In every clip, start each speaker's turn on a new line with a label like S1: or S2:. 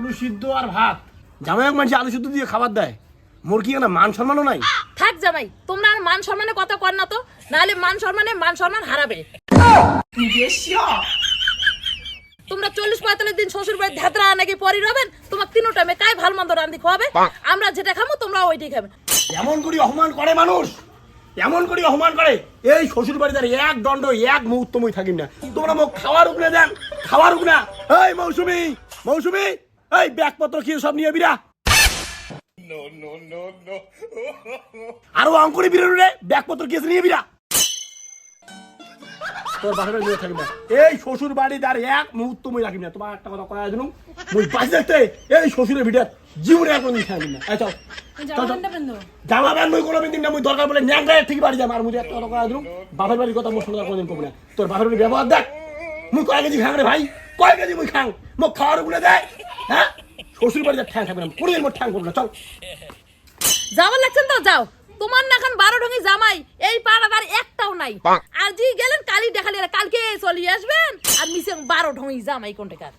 S1: আলু সিদ্ধ আর ভাত। জামাই এক মানুষ আলু সিদ্ধ দিয়ে খাবার দেয়। মোর কি না মান সম্মানও নাই?
S2: থাক জামাই তোমরা আর মান সম্মানের কথা কর না তো নাহলে মান সম্মানে মান সম্মান হারাবে। তোমরা চল্লিশ পঁয়তাল্লিশ দিন শ্বশুর ধাতরা নাকি পরি রবেন তোমার তিনো টাইমে কাই ভালো মন্দ রান্ধি খাওয়াবে আমরা যেটা খাব তোমরা ওইটাই খাবে।
S1: এমন করি অপমান করে মানুষ এমন করে অপমান করে। এই শ্বশুর বাড়িতে এক দণ্ড এক মুহূর্ত মই থাকিম না। তোমরা মোক খাওয়ার উপরে দেন খাওয়ার উপরে এই মৌসুমি মৌসুমি। এই ব্যাগপত্র কি সব নিয়ে বিরা? আরও অঙ্কুরি বিরোধী রে ব্যাগপত্র কি আছে নিয়ে বিরা। তোর না এই শ্বশুর বাড়িতে আর এক মুহূর্ত মই রাখিম না। তোমার একটা কথা কয়া দিলাম। মই বাঁচি থাকতে এই শ্বশুরের জীবনে কোনদিন খাইম না। চল। জামা প্যান্ট মই কোনো দিন না। মই দরকার বলে ন্যাংরায় ঠিক বাড়ি যাম। আর মুই একটা কথা কয়া দিলাম। বাপের বাড়ির কথা মোর সঙ্গে কোনদিন কমু না। তোর বাপের বাড়ির ব্যবহার দেখ। মুই কয় কেজি খাং রে ভাই? কয় কেজি মুই খাং মোক খাওয়ার উপরে দেয় হ্যাঁ শ্বশুর বাড়িতে ঠ্যাং খাবে না কোনোদিন মোর ঠ্যাং করব না চল।
S2: যাবার লাগছেন তো যাও। তোমার না এখন বারো ঢঙ্গি জামাই এই পাড়ার আর একটাও নাই। আর জি গেলেন কালি দেখালি কালকে চলে আসবেন আর মিশে বারো ঢঙ্গি জামাই কোনটাকার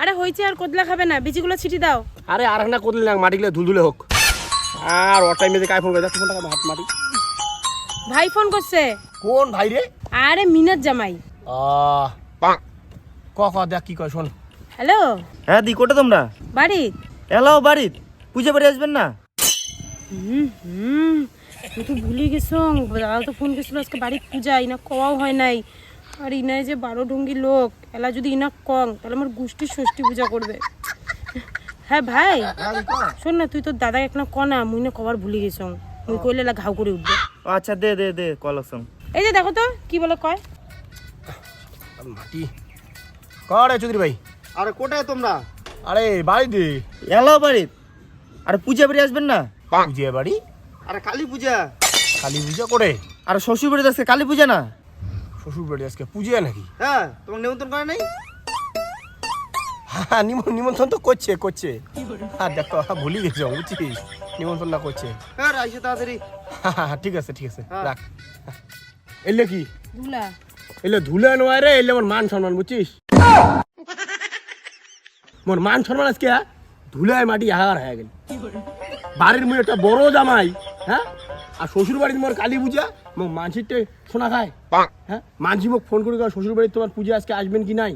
S3: আরে হয়েছে আর কোদলা খাবে না বিচিগুলো ছিটি দাও।
S1: আরে আর না করলি না মাটিগুলো ধুলধুলে হোক। আর ওর টাইমে যে কায় ফোন করে দেখ ফোন টাকা হাত মাটি।
S3: ভাই ফোন করছে।
S1: কোন ভাই রে?
S3: আরে মিনার জামাই।
S1: আহ ক ক দেখ কি কয় শোন।
S3: হ্যালো?
S4: হ্যাঁ দি কোটা তোমরা?
S3: বাড়ি
S4: এলাও বাড়িত। পূজা বাড়ি আসবেন না?
S3: হুম হুম। তুই তো ভুলে গেছো দাদা তো ফোন করছিল আজকে বাড়ির পূজা ইনা কওয়াও হয় নাই। আর ইনায় যে বারো ঢঙ্গি লোক এলা যদি ইনা কং তাহলে আমার গোষ্ঠীর ষষ্ঠী পূজা করবে। হ্যাঁ ভাই? শোন না তুই তোর দাদা এক না কনা মুই না কবার ভুলে গেছ। মুই কইলে এলা ঘাউ করে উঠবে।
S4: ও আচ্ছা দে দে দে কলকসম
S3: এই যে দেখো তো কি বলে কয়?
S1: মাটি। করে চৌধুরী ভাই।
S4: আরে কোটায় তোমরা?
S1: আরে বাড়ি দে
S4: এলাও বাড়িত আরে পূজা বাড়ি আসবেন না?
S1: পূজা বাড়ি?
S4: আরে কালী পূজা।
S1: কালী পূজা করে?
S4: আরে শ্বশুর বাড়িতে আজকে কালী পূজা না?
S1: শ্বশুর বাড়ি আজকে পূজা নাকি?
S4: হ্যাঁ তোমাকে নিমন্ত্রণ করে নাই?
S1: হ্যাঁ নিম- নিমন্ত্রণ তো করছে করছে। হ্যাঁ দেখো হ্যাঁ, ভুলি গেছো বুঝছিস? নিমন্ত্রণ না করছে।
S4: হ্যাঁ আইসো তাড়াতাড়ি।
S1: হ্যাঁ, হ্যাঁ, ঠিক আছে ঠিক আছে
S4: হ্যাঁ।
S1: রাখ। এলে কি?
S3: ধুলা।
S1: এলে ধুলে নয় রে এলে আমার মান সম্মান বুঝছিস? মোর মান সম্মান আজকে ধুলায় মাটি হাগার হয়ে গেল। বাড়ির মুই একটা বড় জামাই হ্যাঁ? আর শ্বশুর বাড়ির মোর কালী পূজা মোক মানসিরটে শোনা খায় হ্যাঁ? মানসি মোক ফোন করে শ্বশুর বাড়ির তোমার পূজা আজকে আসবেন কি নাই?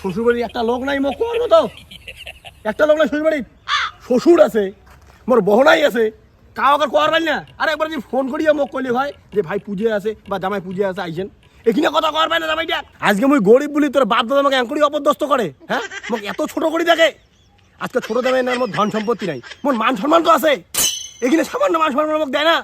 S1: শ্বশুর বাড়ির একটা লোক নাই মোক করব তো একটা লোক নাই শ্বশুর বাড়ির শ্বশুর আছে মোর বহনাই আছে। কাউ আবার কোয়ার না? আর একবার ফোন করিয়া মোক কইলে হয় যে ভাই পুজো আছে বা জামাই পুজো আছে, আইছেন। এখানে কথা পাই না জামাইটা? আজকে মুই গরিব বলি তোর বাপ দাদা আমাকে এঙ্করি অপদস্থ করে হ্যাঁ? মোক এত ছোট করি দেখে। আজকে ছোট দামে না মোর ধন সম্পত্তি নাই। মোর মান সম্মান তো আছে। এখানে সামান্য মান সম্মান মোক দেয় না।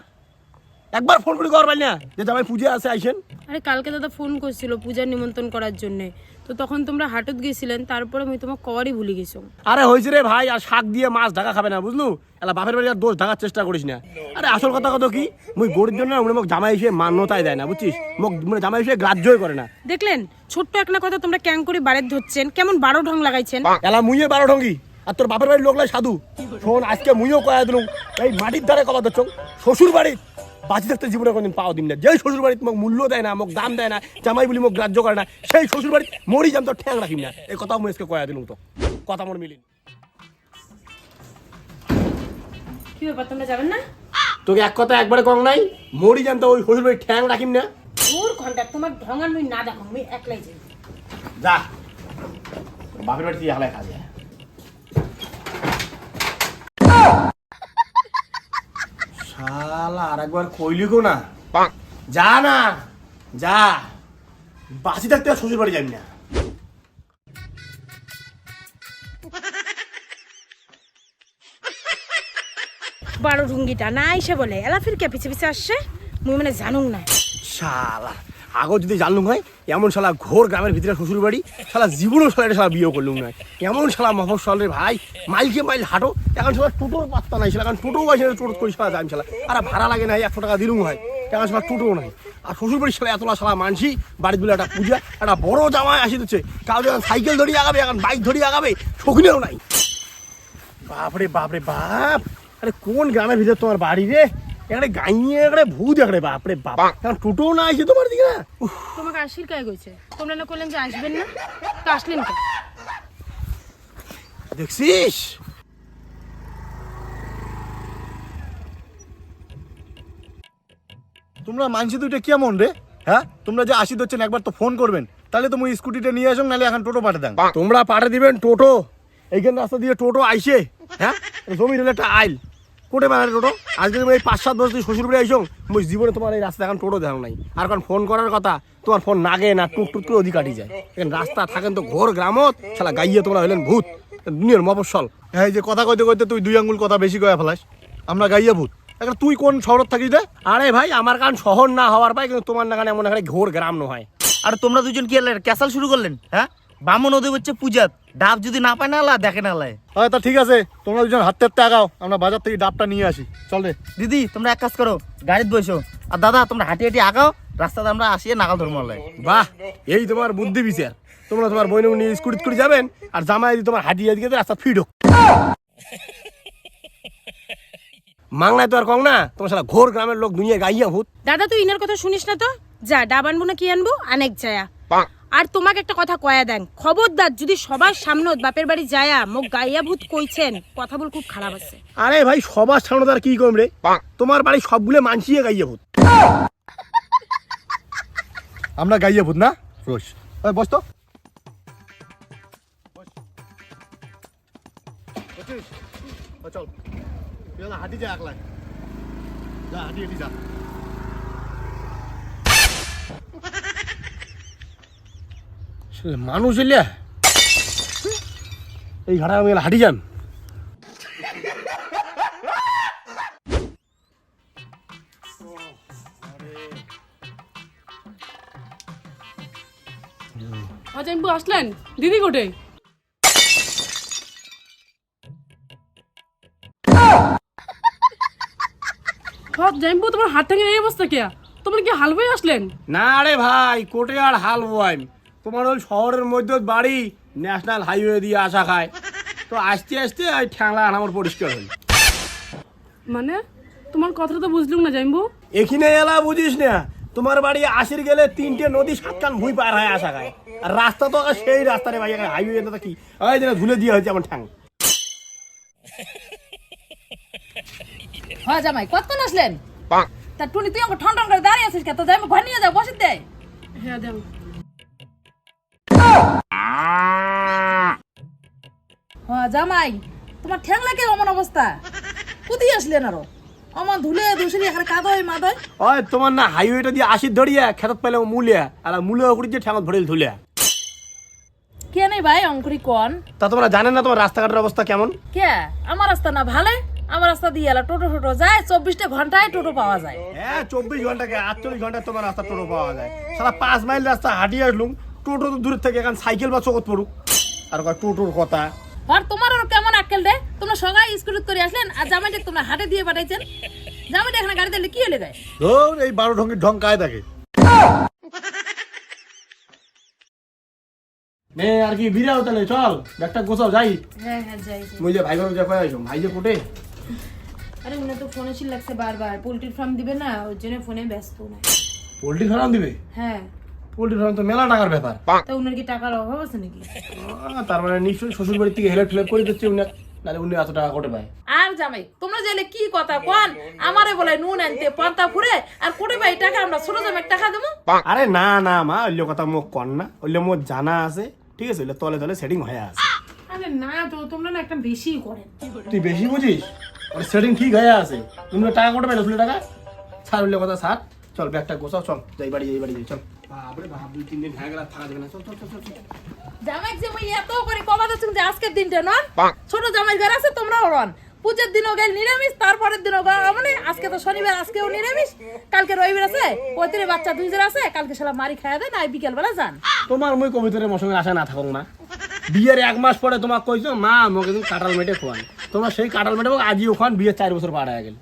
S1: একবার ফোন করে পাই না যে জামাই পুজো আছে, আইছেন।
S3: আরে কালকে দাদা ফোন করছিল পূজার নিমন্ত্রণ করার জন্য। তো তখন তোমরা হাটত গেছিলেন তারপরে আমি তোমার কবারই ভুলে গেছো।
S1: আরে হয়েছে রে ভাই আর শাক দিয়ে মাছ ঢাকা খাবে না বুঝলু? এলা বাপের বাড়ি আর দোষ ঢাকার চেষ্টা করিস না। আরে আসল কথা কত কি? মুই গরিব জন্য উনি মোক জামাই হিসেবে মান্যতাই দেয় না বুঝছিস? মোক মানে জামাই হিসেবে গ্রাহ্যই করে না।
S3: দেখলেন ছোট্ট একটা কথা তোমরা ক্যাং করে বাড়ির ধরছেন কেমন বারো ঢং লাগাইছেন?
S1: এলা মুইয়ে বারো ঢঙ্গি আর তোর বাপের বাড়ির লোকলাই সাধু। শোন আজকে মুইও কয়া দিলুম এই মাটির ধারে কবা দিচ্ছ শ্বশুর বাড়ি বাঁচি থাকতে জীবনে কোনদিন পাওয়া দিন না। যেই শ্বশুর বাড়িতে মোক মূল্য দেয় না মোক দাম দেয় না জামাই বলি মোক গ্রাহ্য করে না সেই শ্বশুর বাড়ি মরি যাম তো ঠ্যাং রাখিম না। এই কথা মুই কয়া দিলুম তো কথা মনে মিলিন
S3: কি ব্যাপার তোমরা যাবেন না?
S1: তোকে এক কথা একবারে কম নাই মরি যাম তো ওই শ্বশুর বাড়ি ঠ্যাং রাখিম না।
S3: ওর ঘণ্টা তোমার ঢঙ্গান মুই না দেখো মুই একলাই যাই।
S1: যা। বাপের বাড়ি তুই হালায় কাজে শালা আর একবার কইলি গো না। যা না যা। বাসি থাকতে আর শ্বশুর বাড়ি যাবি না।
S3: বারো রুঙ্গিটা না এসে বলে এলা ফির কে পিছে পিছে আসছে? মুই মানে জানুক না।
S1: শালা। আগো যদি জানলুম হয়, এমন শালা ঘোর গ্রামের ভিতরে শ্বশুর বাড়ি শালা জীবনও শালা এটা শালা বিয়ে করলুম না। এমন শালা মফসল রে ভাই, মাইলকে মাইল হাঁটো, এখন শালা টোটোর পাত্তা নাই শালা, এখন টোটো আছে টোটো করি শালা যাই শালা। আর ভাড়া লাগে না একশো টাকা দিলুম হয়, এখন শালা টোটো নাই। আর শ্বশুর বাড়ির শালা এতলা শালা মানসি, বাড়ির বলে একটা পূজা, একটা বড় জামায় আসি দিচ্ছে কাউ যখন সাইকেল ধরিয়ে আগাবে, এখন বাইক ধরিয়ে আগাবে, শখিনেও নাই। বাপরে বাপরে, বাপ। আরে কোন গ্রামের ভিতরে তোমার বাড়ি রে? এখানে গাইয়ে এখানে ভূত এখানে বাপরে বাপ। কারণ টোটো না আসে তোমার দিকে না?
S3: তোমাকে আসির কায় গেছে তোমরা না করলেন যে আসবেন না তো আসলেন কেন
S1: দেখছিস?
S5: তোমরা মানসি দুইটা কেমন রে? হ্যাঁ? তোমরা যে আসি দিচ্ছেন একবার তো ফোন করবেন। তাহলে তুমি স্কুটিটা নিয়ে আসো নাহলে এখন টোটো পাঠা দেন।
S1: তোমরা পাঠিয়ে দিবেন টোটো। এইখানে রাস্তা দিয়ে টোটো আইসে হ্যাঁ? জমির হলে একটা আইল। কোটে বানালে টোটো? আজকে তুমি এই পাঁচ সাত বছর শ্বশুর বাড়ি আইসো মুই জীবনে তোমার এই রাস্তা এখন টোটো দেখো নাই। আর কারণ ফোন করার কথা তোমার ফোন নাগে না টুক টুক করে অধিক কাটি যায়। এখন রাস্তা থাকেন তো ঘোর গ্রামত শালা গাইয়ে তোমরা হলেন ভূত। দুনিয়ার মফস্বল
S5: হ্যাঁ এই যে কথা কইতে কইতে তুই দুই আঙ্গুল কথা বেশি কয়ে ফেলাস। আমরা গাইয়া ভূত। এখন তুই কোন শহরত থাকিস রে?
S1: আরে ভাই আমার কারণ শহর না হওয়ার পাই কিন্তু তোমার না কারণে এমন এখানে ঘোর গ্রাম নয়।
S4: আর তোমরা দুজন কি ক্যাসাল শুরু করলেন? হ্যাঁ? বামন ওদের হচ্ছে পূজাত। ডাব যদি না পায় না আলা দেখে না আলায়
S5: হ্যাঁ তা ঠিক আছে। তোমরা দুজন হাতে হাতে আগাও আমরা বাজার থেকে ডাবটা নিয়ে আসি। চল রে।
S4: দিদি তোমরা এক কাজ করো গাড়িতে বসো। আর দাদা তোমরা হাঁটি হাঁটি আগাও রাস্তাতে আমরা আসিয়ে নাগাল ধর্ম আলায়
S1: বাহ এই তোমার বুদ্ধি বিচার। তোমরা তোমার বইন নিয়ে স্কুটি করে যাবেন আর জামাই দিয়ে তোমার হাঁটিয়ে দিকে রাস্তা ফিড হোক মাংনায় তো আর কম না তোমার সারা ঘোর গ্রামের লোক দুনিয়া গাইয়া ভূত।
S3: দাদা তুই ইনার কথা শুনিস না তো? যা ডাব আনব না কি আনব? অনেক যায়া আর তোমাকে একটা কথা কয়া দেন। খবরদার যদি সবার সামনে বাপের বাড়ি যায়া মোক গাইয়া ভূত কইছেন কথা বল খুব খারাপ আছে।
S1: আরে ভাই সবার সামনে তার কি কম রে? তোমার বাড়ি সবগুলো মানসিয়ে গাইয়া ভূত।
S5: আমরা গাইয়া ভূত না? রোজ। ওই বস তো। বস। বসিস? ও চল হাঁটি যা একলাই যা হাঁটি হাঁটি যা।
S1: মানুষ এলে এই ঘাটা আমি হাঁটি যান।
S6: অজাইম্বু আসলেন? দিদি কোটে তোমার হাত থেকে এই অবস্থা কে তোমরা কি হাল হয়ে আসলেন?
S1: না রে ভাই কোটে আর হাল বয় তোমার ওই শহরের মধ্যে বাড়ি ন্যাশনাল হাইওয়ে দিয়ে আসা খায়। তো আসতে আসতে ওই ঠ্যাংলা আমার পরিষ্কার হল।
S6: মানে? তোমার কথাটা তো বুঝলুম না জাইম্বু।
S1: এখানে এলা বুঝিস না তোমার বাড়ি আসির গেলে তিনটে নদী সাতখান ভুই পার হয় আসা খায়। আর রাস্তা তো সেই রাস্তা রে ভাই হাইওয়ে তো কি? ওই যেন ধুলে দিয়ে হয়েছে আমার ঠ্যাং।
S2: হ্যাঁ জামাই কতক্ষণ আসলেন তা টুনি তুই আমাকে ঠন ঠন করে দাঁড়িয়ে আছিস কে তো যাই ঘর নিয়ে যাও বসে দে।
S6: হ্যাঁ দেন
S2: হ্যাঁ জামাই তোমার ঠ্যাং লাগে অমন অবস্থা? কোথায় আসলেন আরও? অমন ধুলে দুসরি এখানে কাদয় মাদয়?
S1: ওই তোমার না হাইওয়েটা দিয়ে আসির ধরিয়া খেতত পেলে মুলিয়া আর মুলিয়া উপরে যে ঠ্যাঙত ভরেল ধুলিয়া।
S2: কে নেই ভাই অঙ্কুরি কন?
S1: তা তোমরা জানেন না তোমার রাস্তাঘাটের অবস্থা কেমন?
S2: কে? আমার রাস্তা না ভালো আমার রাস্তা দিয়ে এলা টোটো টোটো যায় চব্বিশটা ঘন্টায় টোটো পাওয়া যায়।
S1: হ্যাঁ চব্বিশ ঘন্টাকে আটচল্লিশ ঘন্টায় তোমার রাস্তা টোটো পাওয়া যায়। সারা পাঁচ মাইল রাস্তা হাঁটিয়ে আসলুম টোটো তো দূরের থেকে এখন সাইকেল বা চকত পড়ুক। আর কয় টোটোর কথা।
S2: আর তোমার আর কেমন আক্কেল রে? তোমরা সবাই স্কুটি করে আসলেন আর জামাইটা তোমরা হাটে দিয়ে পাঠাইছেন। জামাইটা এখানে গাড়ি দিলে কি হলে
S5: ধর এই বারো ঢঙ্গের ঢং কায় থাকে।
S1: নে আর কি বিরাও তাহলে চল গোছাও যাই।
S3: হ্যাঁ হ্যাঁ যাই
S1: মুই যে ভাই যা কয়ে আইসো ভাই যে কোটে?
S3: আরে উনি তো ফোনে ছিল লাগছে বারবার। পোল্ট্রি ফার্ম দিবে না ওই জন্য ফোনে ব্যস্ত না
S1: পোল্ট্রি ফার্ম দিবে?
S3: হ্যাঁ।
S1: পোল্ট্রি ফার্ম তো মেলা টাকার ব্যাপার।
S3: তা উনার কি টাকার অভাব আছে নাকি?
S1: তার মানে নিশ্চয়ই শ্বশুর বাড়ির থেকে হেল্প ফেল্প করে দিচ্ছে উনি নাহলে উনি এত টাকা কোটে পায়?
S2: আর জামাই তোমরা যে কি কথা কোন? আমারে বলে নুন আনতে পান্তা ফুরে আর কোটে ভাই টাকা? আমরা ছোট জামাই টাকা দেবো।
S1: আরে না না মা ওইলে কথা মুখ কর না। ওইলে মোর জানা আছে ঠিক আছে? ওইলে তলে তলে সেটিং হয়ে আছে।
S3: আরে না তো তোমরা না একটা বেশি করেন।
S1: তুই বেশি বুঝিস? ওর সেটিং ঠিক হয়ে আছে। তুমি টাকা কোটে পাইলো ফুলে টাকা? ছাড় উঠলে কথা ছাড়। চল ব্যাগটা গোছাও চল। যাই বাড়ি যাই বাড়ি যাই চল। বাপরে বাপ দুই তিন দিন হয়ে গেল থাকা যাবে না। চল চল চল চল চল।
S2: জামাই এত করে কবা যে আজকের দিনটা নন ছোট জামাই ঘর আছে তোমরাও রন। পূজার দিনও গেল নিরামিষ তারপরের দিনও মানে আজকে তো শনিবার আজকেও নিরামিষ। কালকে রবিবার আছে পঁয়ত্রিশ বাচ্চা দুইজন আছে কালকে সালা মারি খাওয়া দেয় না বিকেল বেলা যান।
S1: তোমার মই কবিতারে আশা না থাকুক না। বিয়ের এক মাস পরে তোমাক কইছো মা আমাকে তুমি কাঁঠাল মেটে খোয়ান। তোমার সেই কাঁঠাল মেটে আজই ওখান বিয়ের চার বছর পার হয়ে গেল।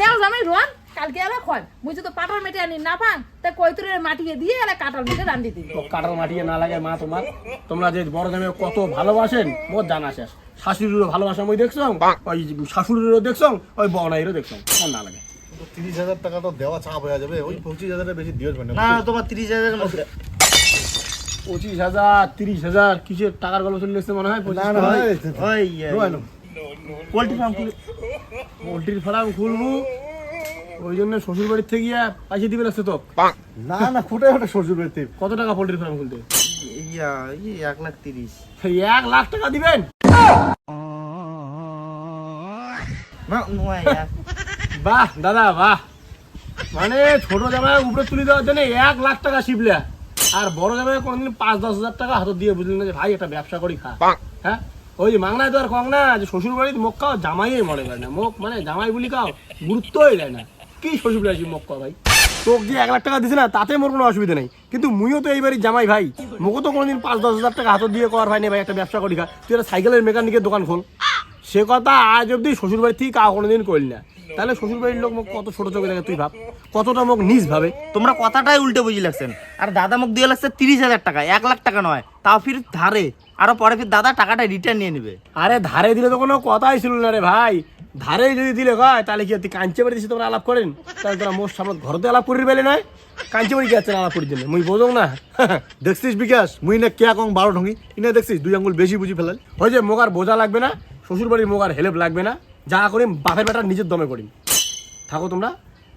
S2: নেও জামাই রোয়ান কালকে এলা খোয়ান মুই তো পাটার মেটে আনি না পান তা কৈতুরের মাটিয়ে দিয়ে এলা কাটাল মেটে রান্ধি দিল
S1: তো কাঁঠাল মাটিয়ে না লাগে মা তোমার তোমরা যে বড় দামে কত ভালোবাসেন মোর জানা শেষ শাশুড়িরও ভালোবাসা মই দেখছ ওই শাশুড়িরও দেখছ ওই বনাইরও দেখছ আর না লাগে
S5: তিরিশ হাজার টাকা তো দেওয়া চাপ হয়ে যাবে ওই পঁচিশ হাজারের বেশি দিয়ে দেবেন
S4: না তোমার তিরিশ হাজারের মধ্যে
S1: পঁচিশ হাজার তিরিশ হাজার কিসের টাকার গল্প চলে এসছে মনে হয় পোল্ট্রি ফার্ম খুলে পোল্ট্রির ফার্ম খুলবো ওই জন্য শ্বশুর বাড়ির থেকে গিয়া দিবে লাগছে তো
S5: না না ফুটে ওটা শ্বশুর বাড়িতে
S1: কত টাকা পোল্ট্রি ফার্ম খুলতে?
S4: ইয়া এক লাখ তিরিশ।
S1: এক লাখ টাকা দিবেন? বাহ দাদা বাহ। মানে ছোট জামাই উপরে তুলে দেওয়ার জন্য এক লাখ টাকা শিবলে। আর বড় জামাই কোনদিন পাঁচ দশ হাজার টাকা হাতে দিয়ে বুঝলেন না যে ভাই একটা ব্যবসা করি খা। হ্যাঁ? ওই যে মাংনায় তো আর কম না যে শ্বশুর বাড়িতে মুখ খাও জামাই মনে করে না। মুখ মানে জামাই বলি খাও গুরুত্বই দেয় না। কি শ্বশুর মুখ খাও ভাই? তোকে যে এক লাখ টাকা দিছে না তাতে মোর কোনো অসুবিধা নেই। কিন্তু মুইও তো এইবারই জামাই ভাই। মোকে তো কোনোদিন পাঁচ দশ হাজার টাকা হাতে দিয়ে কর ভাই না ভাই একটা ব্যবসা করি খা। তুই একটা সাইকেলের মেকানিকের দোকান খোল। সে কথা আজ অব্দি শ্বশুর বাড়ি থেকে কাউ কোনোদিন করলি না। তাহলে শ্বশুর বাড়ির লোক মুখ কত ছোট চোখে দেখে তুই ভাব। কতটা মুখ নিজ ভাবে।
S4: তোমরা কথাটাই উল্টে বুঝি লাগছেন। আর দাদা মুখ দিয়ে লাগছে তিরিশ হাজার টাকা এক লাখ টাকা নয়। তাও ফির ধারে। আরও পরে ফির দাদা টাকাটা রিটার্ন নিয়ে নেবে।
S1: আরে ধারে দিলে তো কোনো কথাই ছিল না রে ভাই। ধারে যদি দিলে হয় তাহলে কি তুই কাঞ্চে বাড়ি দিছি তোমরা আলাপ করেন? তাহলে তোরা মোর সামনে ঘরতে আলাপ করি বেলে নয়। কাঞ্চে বাড়ি গেছে আলাপ করি জন্য। মুই বোঝো না।
S5: দেখছিস বিকাশ মুই না কে কং বারো ঢঙ্গি ইনে দেখছিস দুই আঙ্গুল বেশি বুঝি ফেলাল।
S1: ওই যে মোগার বোঝা লাগবে না শ্বশুর বাড়ির মোগার হেল্প লাগবে না যা করি বাপের বেটা নিজের দমে করি থাকো তোমরা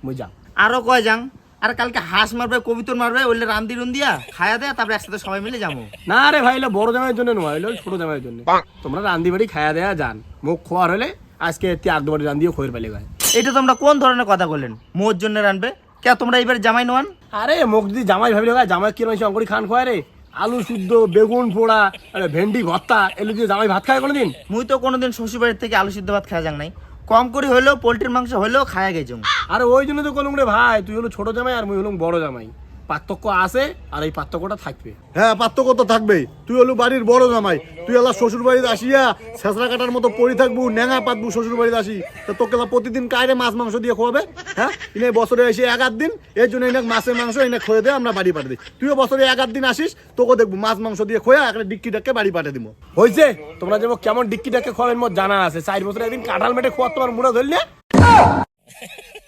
S1: মুই যা
S4: আরও কয় যাং? আর কালকে হাঁস মারবে কবিতর মারবে ওইলে রান্দি রুন্দিয়া খায়া দেয়া তারপরে একসাথে সবাই মিলে যাব।
S1: না রে ভাই বড় জামাইয়ের জন্য নয় ছোট জামাইয়ের জন্য। তোমরা রান্দি বাড়ি খায়া দেয়া যান। মুখ খোয়ার হলে আজকে ত্যাগ বাড়ি রান্দিও খোয়ের পেলে গায়ে।
S4: এটা তোমরা কোন ধরনের কথা বললেন? মোর জন্য রানবে। কে তোমরা এবার জামাই নোয়ান?
S1: আরে মুখ যদি জামাই ভাবলে হয় জামাই কি রয়েছে অঙ্করি খান খোয়া রে। আলু শুদ্ধ বেগুন পোড়া আরে ভেন্ডি ভর্তা এগুলো দিয়ে জামাই ভাত খায় কোনোদিন?
S4: মুই তো কোনোদিন শ্বশুর বাড়ির থেকে আলু সিদ্ধ ভাত খাওয়া যাং নাই। কম করে হলেও পোল্ট্রির মাংস হলেও খায়া গেছ।
S1: আরে ওই জন্য তো কলম রে ভাই তুই হলো ছোট জামাই আর মুই হলাম বড় জামাই। পার্থক্য আছে আর এই পার্থক্যটা থাকবে।
S5: হ্যাঁ পার্থক্য তো থাকবেই। তুই হলো বাড়ির বড় জামাই। তুই এলা শ্বশুর বাড়িতে আসিয়া ছেঁচড়া কাটার মতো পড়ি থাকব ন্যাঙা পাতবো শ্বশুর বাড়িতে আসি। তো তোকে প্রতিদিন কায়রে মাছ মাংস দিয়ে খোয়াবে হ্যাঁ? ইনে বছরে এসে এক আধ দিন এর জন্য এনে মাছের মাংস এনে খোয়ে দে আমরা বাড়ি পাঠিয়ে দিই। তুইও বছরে এক আধ দিন আসিস তোকে দেখব মাছ মাংস দিয়ে খোয়া একটা ডিক্কি ডাক্কে বাড়ি পাঠিয়ে দিব।
S1: হয়েছে তোমরা যেমন কেমন ডিক্কিটাকে খাওয়াবেন মোর জানা আছে। চার বছরে একদিন কাঁঠাল মেটে খোয়া তোমার মুড়া ধরলে?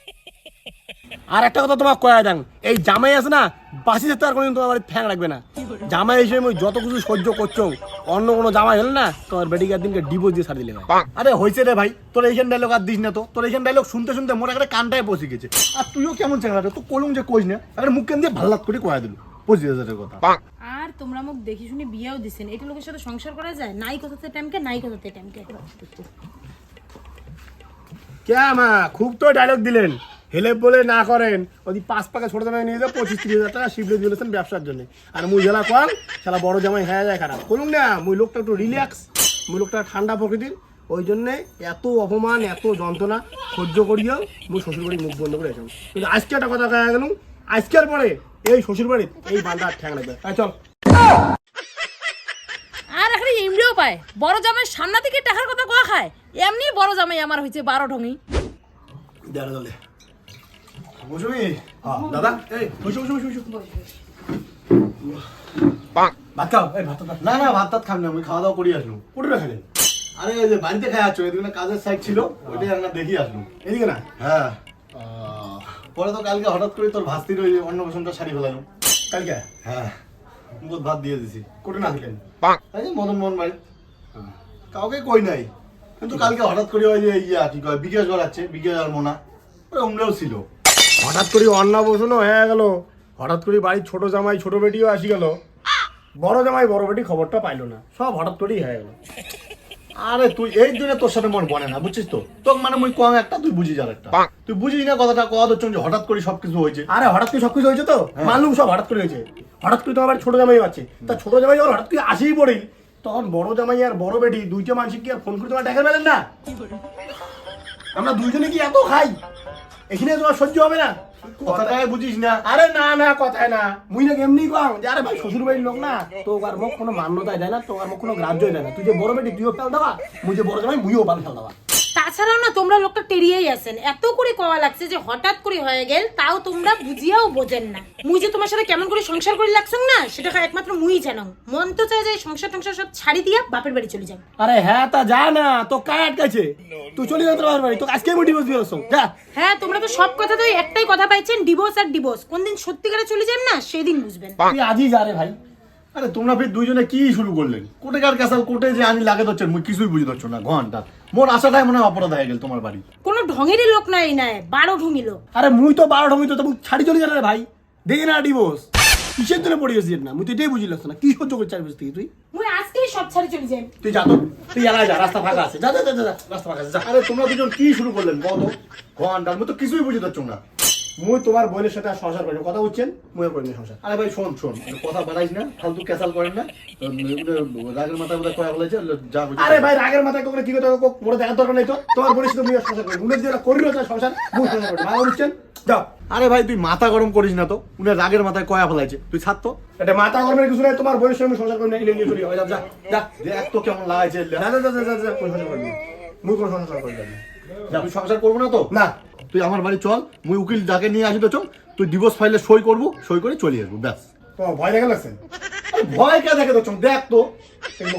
S1: আর একটা কথা তোমার কয়া যান এই জামাই আছে না বাসি যেতে আর কোনোদিন তোমার বাড়িতে ফ্যাং রাখবে না। জামাই হিসেবে মুই যত কিছু সহ্য করছ অন্য কোনো জামাই হলে না তোমার বেটিকে একদিনকে ডিভোর্স দিয়ে ছাড় দিলে ভাই
S5: আরে হয়েছে রে ভাই তোর এইখান ডায়লগ আর দিস না তো তোর এইখান ডায়লগ শুনতে শুনতে মোর একটা কানটায় বসে গেছে। আর তুইও কেমন চেঙ্গা তো কলম যে কইস না একটা মুখ কেন দিয়ে ভাল্লাত করে কয়া দিল পঁচিশ হাজারের কথা।
S3: আর তোমরা মুখ দেখি শুনে বিয়েও দিছেন এটা লোকের সাথে সংসার করা যায়? নাই কথাতে টাইমকে নাই কথাতে টাইমকে
S1: কে মা খুব তো ডায়লগ দিলেন। হেলে বলে না করেন ওই পাঁচ পাকে ছোট জামাই নিয়ে যাও পঁচিশ তিরিশ হাজার টাকা শিবলে দিয়েছেন ব্যবসার জন্য। আর মুই জেলা কল সারা বড় জামাই হ্যাঁ যায় খারাপ। বলুন না মুই লোকটা একটু রিল্যাক্স মুই লোকটা ঠান্ডা প্রকৃতির ওই জন্যে এত অপমান এত যন্ত্রণা সহ্য করিও মুই শ্বশুর বাড়ি মুখ বন্ধ করে এসব কিন্তু আজকে একটা কথা কয়া গেল আজকের পরে এই শ্বশুর বাড়ির এই বান্ধা ঠ্যাং লাগবে তাই চল।
S2: আর এখানে পায়। বড় জামাই সামনা থেকে টাকার কথা কোয়া খায়। এমনি বড় জামাই আমার হয়েছে বারো ঢঙি
S1: দেড় দলে
S5: মৌসুমি দাদা এই
S1: বসো বসো বসো বসো ভাত খাও এই ভাত খাও
S5: না না ভাত টাত খান না আমি খাওয়া দাওয়া করি আসলাম আরে এই যে বাড়িতে খাই আছো এদিকে না কাজের সাইড ছিল ওইটাই আমরা দেখি আসলাম
S1: এদিকে না
S5: হ্যাঁ আহ, পরে তো কালকে হঠাৎ করে তোর ভাস্তির ওই অন্নপ্রাশনটা সারি ফেলালাম
S1: কালকে
S5: হ্যাঁ বহুত ভাত দিয়ে দিছি
S1: কোটে না
S5: এই মদন মোহন বাড়ি কাউকে কই নাই কিন্তু কালকে হঠাৎ করে ওই যে ইয়া কি কয় বিকাশ গড়াচ্ছে বিকাশ আর মোনা ওরা উমরাও ছিল
S1: হঠাৎ করে অন্নপ্রাশনও হয়ে গেল। হঠাৎ করে বাড়ির ছোট জামাই ছোট বেটিও আসি গেল। বড় জামাই বড় বেটি খবরটা পাইলো না। সব হঠাৎ করেই হয়ে গেল।
S5: আরে তুই এই জন্য তোর সাথে মন বনে না বুঝছিস তো? তোর মানে মুই কম একটা তুই বুঝিস আর একটা। তুই বুঝিস না কথাটা কয়া হচ্ছে যে হঠাৎ করে সবকিছু হয়েছে।
S1: আরে হঠাৎ করে সবকিছু হয়েছে তো? মালুম সব হঠাৎ করে হয়েছে। হঠাৎ করে তো আমার ছোট জামাই আছে। তা ছোট জামাই যখন হঠাৎ করে আসেই পড়ি তখন বড় জামাই আর বড় বেটি দুইটা মানুষ কি আর ফোন করে তোমার দেখা পেলেন না? আমরা দুইজনে কি এত খাই? এখানে তোমার সহ্য হবে না।
S5: কথাটাই বুঝিস না।
S1: আরে না না, কথায় না। মুই না এমনি কম যে, আরে ভাই শ্বশুর বাড়ির লোক না তো আর মুখ কোনো মান্যতায় দেয় না তো আর মুখ কোনো গ্রাহ্যই দেয় না। তুই যে বড় বেটি, তুইও ফেল দেওয়া মুই যে বড় জামাই, মুইও পাল ফেল দেওয়া
S3: তাছাড়াও না তোমরা লোকটা টেরিয়েই আছেন। এত করে কওয়া লাগছে যে হঠাৎ করে হয়ে গেল তাও তোমরা বুঝিয়াও বোঝেন না। মুই যে তোমার সাথে কেমন করে সংসার করে লাগছেন না সেটা একমাত্র মুই জানো। মন তো চায় যে সংসার টংসার সব ছাড়ি দিয়া বাপের বাড়ি চলে যাও
S1: আরে হ্যাঁ তা যা না তো কায় আটকাছে তুই চলে যেতে আমার বাড়ি তোকে আজকে আমি ডিভোর্স দিয়ে আসছো। যা।
S3: হ্যাঁ তোমরা তো সব কথা তো একটাই কথা পাইছেন ডিভোর্স আর ডিভোর্স কোনদিন সত্যিকারে চলে যান না সেদিন বুঝবেন।
S1: তুই আজই যা রে ভাই।
S5: আরে তোমরা ফির দুইজনে কি শুরু করলেন? কোটে কার কাসাল কোটে যে আনি লাগে ধরছেন মুই কিছুই বুঝতে পারছ না ঘণ্টা। মোর আশাটাই মনে হয় অপরাধ হয়ে গেল তোমার বাড়ি।
S3: কোনো ঢঙেরই লোক নাই এই নাই বারো ঢঙি লোক।
S1: আরে মুই তো বারো ঢমি তো তুমি ছাড়ি চলে যা রে ভাই। দেখি না ডিভোর্স কিসের জন্য পড়ে গেছিস না মুই তো এটাই বুঝি না কি সহ্য করছিস চার বছর থেকে তুই।
S3: মুই আজকেই সব ছাড়ে চলে যাই।
S1: তুই যা তো তুই এলাকায় যা রাস্তা ফাঁকা আছে। যা যা যা রাস্তা ফাঁকা আছে যা।
S5: আরে তোমরা দুজন কি শুরু করলেন কত ঘণ্টা মুই তো কিছুই বুঝতে পারছ না। মুই তোমার বোনের সাথে আর সংসার করি কথা বলছেন
S1: মুই করি না সংসার।
S5: আরে ভাই শোন শোন কথা বাড়াইস না ফালতু ক্যাসাল করেন না। রাগের বোধহয় কয়া বলেছে যা
S1: আরে ভাই রাগের মাথায় করে কি কথা মোড়ে দেখার দরকার নেই তো। তোমার বলিস তো মুই সংসার করি যেটা করি না সংসার মুই সংসার করি যাও।
S5: আরে ভাই তুই মাথা গরম করিস না তো। উনি রাগের মাথায় কয়া ফেলাইছে। তুই ছাড় তো।
S1: এটা মাথা গরমের কিছু নাই তোমার বলিস আমি সংসার করি না ইলে নিয়ে চলি। যা যা যা।
S5: দেখ তো কেমন লাগাইছে
S1: যা যা যা যা, যা মুই কোন সংসার করি না।
S5: তুই সংসার করব না তো?
S1: না।
S5: তুই আমার বাড়ি চল মুই উকিল যাকে নিয়ে আসি তো চল তুই ডিভোর্স ফাইলে সই করব সই করে চলে আসব ব্যাস।
S1: ভয় দেখা লাগছে
S5: ভয় কে দেখে তো চল, দেখ তো।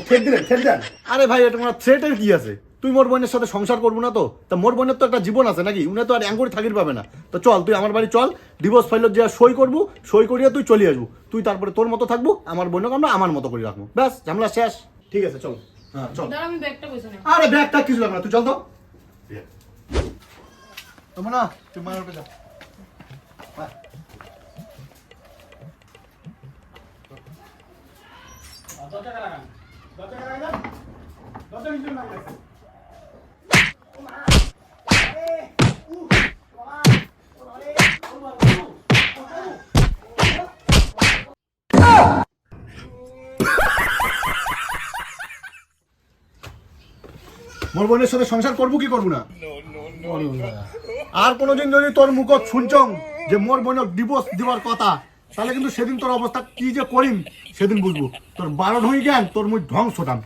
S1: ঠেক দিলেন ঠেক দেন।
S5: আরে ভাই এটা তোমার থ্রেটের কি আছে? তুই মোর বোনের সাথে সংসার করব না তো? তা মোর বোনের তো একটা জীবন আছে নাকি? উনি তো আর অ্যাঙ্গুরি থাকির পাবে না। তো চল তুই আমার বাড়ি চল ডিভোর্স ফাইলত যে সই করব সই করিয়া তুই চলে আসব। তুই তারপরে তোর মতো থাকব আমার বোনকে আমরা আমার মতো করে রাখব। ব্যাস ঝামেলা শেষ।
S1: ঠিক আছে চলো।
S5: হ্যাঁ চল।
S6: ব্যাগটা
S5: আরে ব্যাগ টাগ কিছু লাগবে না তুই চল তো। তোমার না? যা মোর বোনের সাথে সংসার করব কি করব না? আর কোনোদিন যদি তোর মুখত শুনছং যে মোর বোনক ডিভোর্স দিবার কথা, তাহলে কিন্তু সেদিন তোর অবস্থা কি যে করিম, সেদিন বুঝব। তোর বারণ হয়ে জ্ঞান তোর মুখ ধ্বংস দাম